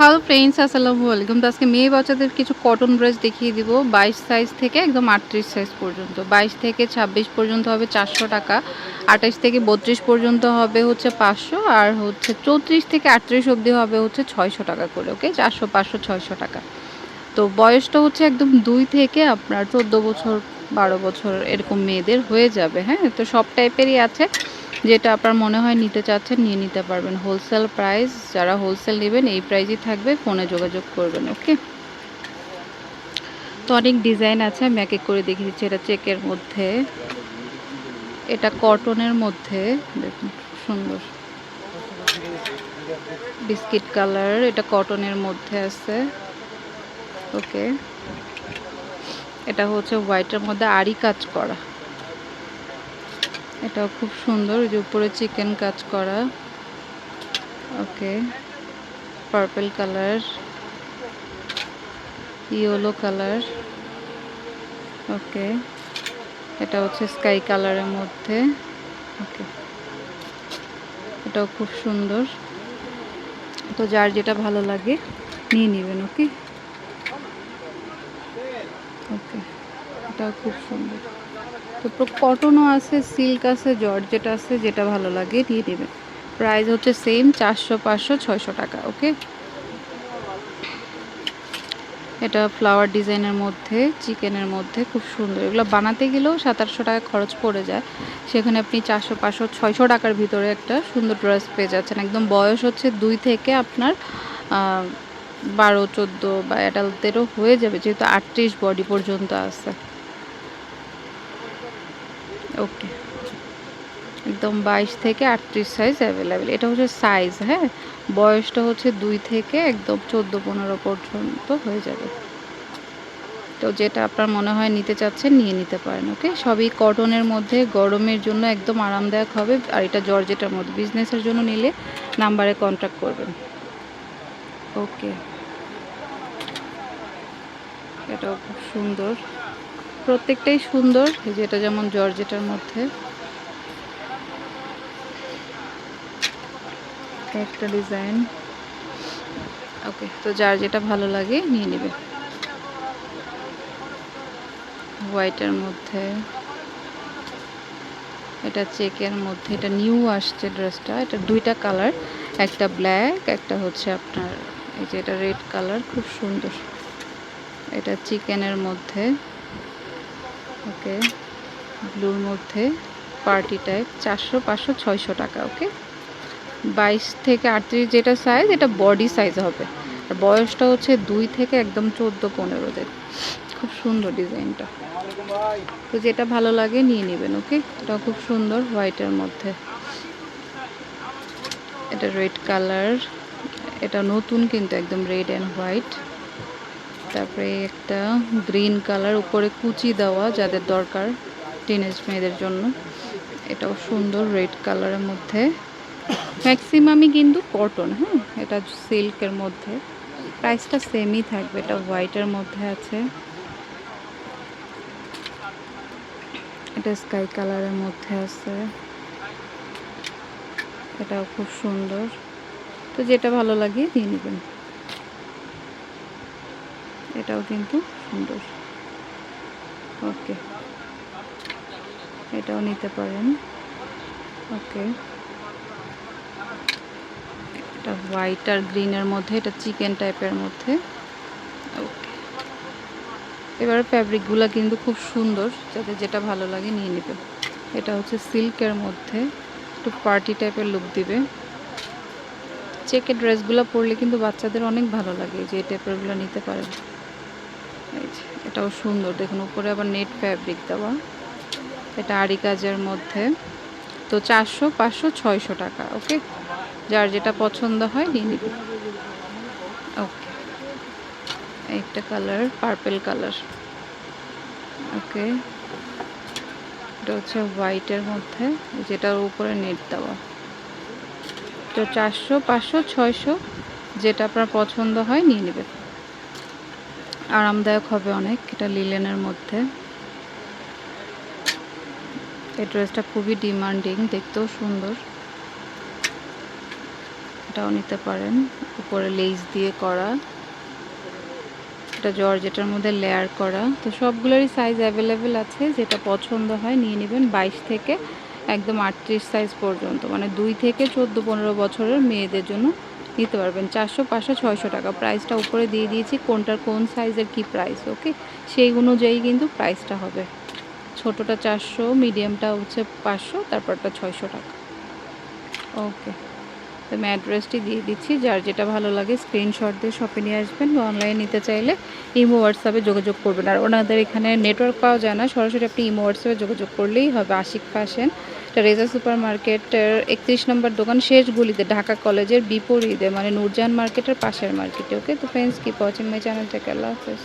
Hello friends আসসালামু আলাইকুম। তো আজকে মেয়ে বাচ্চাদের কিছু কটন ড্রেস দেখিয়ে দিব। বাইশ সাইজ থেকে একদম আটত্রিশ সাইজ পর্যন্ত। বাইশ থেকে ছাব্বিশ পর্যন্ত হবে চারশো টাকা। আঠাশ থেকে বত্রিশ পর্যন্ত হবে হচ্ছে পাঁচশো। আর হচ্ছে চৌত্রিশ থেকে আটত্রিশ অবধি হবে হচ্ছে ছয়শো টাকা করে ওকে চারশো, পাঁচশো, ছয়শো টাকা। তো বয়সটা হচ্ছে একদম দুই থেকে আপনার চোদ্দ বছর, বারো বছর এরকম মেয়েদের হয়ে যাবে হ্যাঁ? তো সব টাইপেরই আছে। যেটা আপনার মনে হয় নিতে চাচ্ছেন, নিয়ে নিতে পারবেন। হোলসেল প্রাইস যারা হোলসেল নেবেন, এই প্রাইসই থাকবে। ফোনে যোগাযোগ করবেন ওকে তো অনেক ডিজাইন আছে, আমি এক এক করে দেখিয়ে দিচ্ছি। এটা চেকের মধ্যে। এটা কটনের মধ্যে। দেখুন সুন্দর। বিস্কিট কালার এটা কটনের মধ্যে আছে। ওকে এটা হচ্ছে হোয়াইটের মধ্যে আড়ি কাজ করা। এটাও খুব সুন্দর ওই যে উপরে চিকেন কাজ করা। Okay purple colour yellow colour okay এটা হচ্ছে স্কাই কালারের মধ্যে। ওকে এটাও খুব সুন্দর। তো যার যেটা ভালো লাগে, নিয়ে নেবেন ওকে ওকে এটাও খুব সুন্দর। তো কটনও আছে সিল্ক আছে জর্জেট আছে, যেটা ভালো লাগে, দিয়ে দেবেন। প্রাইস হচ্ছে সেম চারশো, পাঁচশো, ছয়শো টাকা ওকে এটা ফ্লাওয়ার ডিজাইনের মধ্যে চিকেনের মধ্যে, খুব সুন্দর। এগুলো বানাতে গেলেও সাত, আটশো টাকা খরচ পড়ে যায়। সেখানে আপনি চারশো, পাঁচশো, ছয়শো টাকার ভিতরে একটা সুন্দর ড্রেস পেয়ে যাচ্ছেন। একদম বয়স হচ্ছে দুই থেকে আপনার বারো, চোদ্দ বা অ্যাডাল্টদেরও হয়ে যাবে, যেহেতু আটত্রিশ বডি পর্যন্ত আছে। ওকে একদম বাইশ থেকে আটত্রিশ সাইজ অ্যাভেলেবেল এটা হচ্ছে সাইজ হ্যাঁ? বয়সটা হচ্ছে দুই থেকে একদম চোদ্দ, পনেরো পর্যন্ত হয়ে যাবে। তো যেটা আপনার মনে হয় নিতে চাচ্ছেন, নিয়ে নিতে পারেন ওকে সবই কটনের মধ্যে গরমের জন্য একদম আরামদায়ক হবে। আর এটা জর্জেটার মধ্যে। বিজনেসের জন্য নিলে নাম্বারে কন্ট্যাক্ট করবেন। ওকে এটাও খুব সুন্দর। প্রত্যেকটাই সুন্দর যেটা যেমন জর্জেটার মধ্যে। একটা ডিজাইন। ওকে, তো যার যেটা ভালো লাগে নিয়ে নেবে। হোয়াইটের মধ্যে। এটা চেকের মধ্যে, এটা নিউ আসছে ড্রেসটা। এটা দুইটা কালার, একটা ব্ল্যাক, একটা হচ্ছে আপনার, এই যে এটা রেড কালার, খুব সুন্দর। এটা চিকেনের মধ্যে। ওকে ব্লুর মধ্যে পার্টি টাইপ চারশো, পাঁচশো, ছয়শো টাকা, ওকে? বাইশ থেকে আটত্রিশ যেটা সাইজ এটা বডি সাইজ হবে। আর বয়সটা হচ্ছে দুই থেকে একদম চোদ্দ পনেরোদের খুব সুন্দর ডিজাইনটা। তো যেটা ভালো লাগে নিয়ে নেবেন, ওকে? এটা খুব সুন্দর হোয়াইটের মধ্যে। এটা রেড কালার এটা নতুন কিন্তু একদম রেড অ্যান্ড হোয়াইট তারপরে একটা গ্রিন কালার, উপরে কুচি দেওয়া যাদের দরকার টিনেজ মেয়েদের জন্য। এটাও সুন্দর রেড কালারের মধ্যে। ম্যাক্সিমামই কিন্তু কটন হ্যাঁ? এটা সিল্কের মধ্যে। প্রাইসটা সেমই থাকবে, এটা হোয়াইটের মধ্যে আছে। এটা স্কাই কালারের মধ্যে আছে। এটাও খুব সুন্দর। তো যেটা ভালো লাগে, দিয়ে নেবেন। এটাও কিন্তু সুন্দর। ওকে। এটাও নিতে পারেন। ওকে। এটা হোয়াইট আর গ্রিনের মধ্যে, এটা চিকেন টাইপের মধ্যে। ওকে। এবার ফ্যাব্রিকগুলো কিন্তু খুব সুন্দর, যাতে যেটা ভালো লাগে নিয়ে নেবে। এটা হচ্ছে সিল্কের মধ্যে, একটু পার্টি টাইপের লুক দিবে। চেকের ড্রেসগুলো পরলে কিন্তু বাচ্চাদের অনেক ভালো লাগে যে এই টাইপেরগুলো নিতে পারেন। এটাও সুন্দর। দেখুন, উপরে আবার নেট ফ্যাব্রিক দেওয়া। এটা আড়ি কাজের মধ্যে। তো চারশো, পাঁচশো, ছয়শো টাকা, ওকে? যার যেটা পছন্দ হয় নিয়ে নিবি। ওকে। একটা কালার পার্পেল কালার। ওকে। এটা হচ্ছে হোয়াইটের মধ্যে, যেটার উপরে নেট দেওয়া। তো চারশো, পাঁচশো, ছয়শো, যেটা আপনার পছন্দ হয় নিয়ে নেবেন আরামদায়ক হবে অনেক, এটা লিলেনের মধ্যে। এই ড্রেসটা খুবই ডিমান্ডিং, দেখতেও সুন্দর। এটাও নিতে পারেন, উপরে লেস দিয়ে করা। এটা জর্জেটার মধ্যে লেয়ার করা। তো সবগুলোরই সাইজ অ্যাভেলেবেল আছে, যেটা পছন্দ হয় নিয়ে নেবেন বাইশ থেকে একদম আটত্রিশ সাইজ পর্যন্ত। মানে দুই থেকে চোদ্দ, পনেরো বছরের মেয়েদের জন্য নিতে পারবেন। চারশো, পাঁচশো, ছয়শো টাকা। প্রাইসটা উপরে দিয়ে দিয়েছি। কোনটার কোন সাইজের কি প্রাইস ওকে সেই অনুযায়ী কিন্তু প্রাইসটা হবে। ছোটোটা চারশো মিডিয়ামটা হচ্ছে পাঁচশো, তারপরটা ছয়শো টাকা। ওকে তো আমি অ্যাড্রেসটি দিয়ে দিচ্ছি। যার যেটা ভালো লাগে স্ক্রিনশট দিয়ে শপে নিয়ে আসবেন বা অনলাইনে নিতে চাইলে ইমো হোয়াটসঅ্যাপে যোগাযোগ করবেন। আর ওনাদের এখানে নেটওয়ার্ক পাওয়া যায় না, সরাসরি আপনি ইমো হোয়াটসঅ্যাপে যোগাযোগ করলেই হবে। আশিক ফ্যাশন রেজা সুপার মার্কেটের একত্রিশ নম্বর দোকান, শেষ গুলিতে, ঢাকা কলেজের বিপরীতে মানে নূরজাহান মার্কেটের পাশের মার্কেটে ওকে তো friends keep watching my channel থেকে আল্লাহ হাফেজ।